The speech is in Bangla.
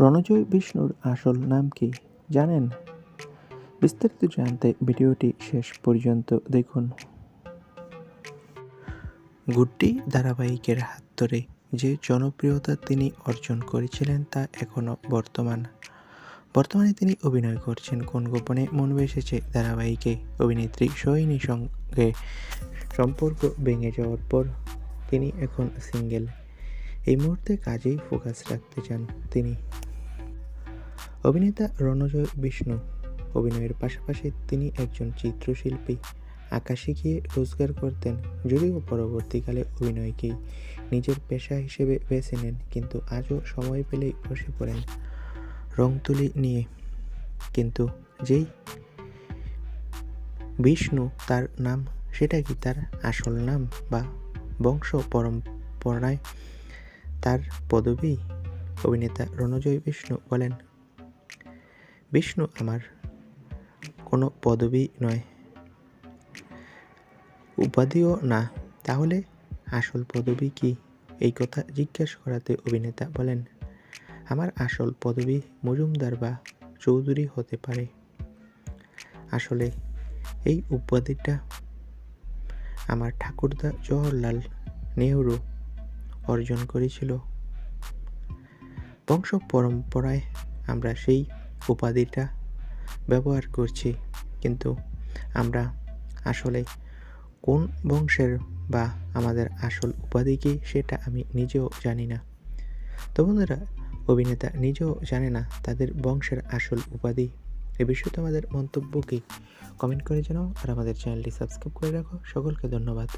রণজয় বিষ্ণুর আসল নাম কি জানেন? বিস্তারিত জানতে ভিডিওটি শেষ পর্যন্ত দেখুন। গুড্ডি ধারাবাহিকের হাত ধরে যে জনপ্রিয়তা তিনি অর্জন করেছিলেন তা এখনও বর্তমান। বর্তমানে তিনি অভিনয় করছেন কোন গোপনে মন এসেছে ধারাবাহিকে। অভিনেত্রী সোহিনীর সঙ্গে সম্পর্ক ভেঙে যাওয়ার পর তিনি এখন সিঙ্গেল। এই মুহূর্তে কাজেই ফোকাস রাখতে চান তিনি। অভিনেতা রণজয় বিষ্ণু। অভিনয়ের পাশাপাশি তিনি একজন চিত্রশিল্পী। আঁকা শিখিয়ে রোজগার করতেন, যদিও পরবর্তীকালে অভিনয়কেই নিজের পেশা হিসেবে বেছে নেন, কিন্তু আজও সময় পেলেই বসে পড়েন রং তুলি নিয়ে। কিন্তু যেই বিষ্ণু তার নাম, সেটা কি তার আসল নাম বা বংশ পরম্পরায় পদবী অভিনেতা রণজয় বিষ্ণু বলেন, বিষ্ণু আমার কোনো পদবী নয়। উপাধিও না, তাহলে আসল পদবী কি? এই কথা জিজ্ঞেস করাতে অভিনেতা বলেন, আমার আসল পদবী মজুমদার বা চৌধুরী হতে পারে। আসলে এই উপাধিটা আমার ঠাকুরদা জওহরলাল নেহরু অর্জন করেছিল। বংশ পরম্পরায় আমরা সেই উপাধিটা ব্যবহার করছি, কিন্তু আমরা আসলে কোন বংশের বা আমাদের আসল উপাধি কী সেটা আমি নিজেও জানি না। তো বন্ধুরা, অভিনেতা নিজেও জানে না তাদের বংশের আসল উপাধি। এ বিষয়ে তোমাদের মন্তব্য কী? কমেন্ট করে জানাও আর আমাদের চ্যানেলটি সাবস্ক্রাইব করে রাখো। সকলকে ধন্যবাদ।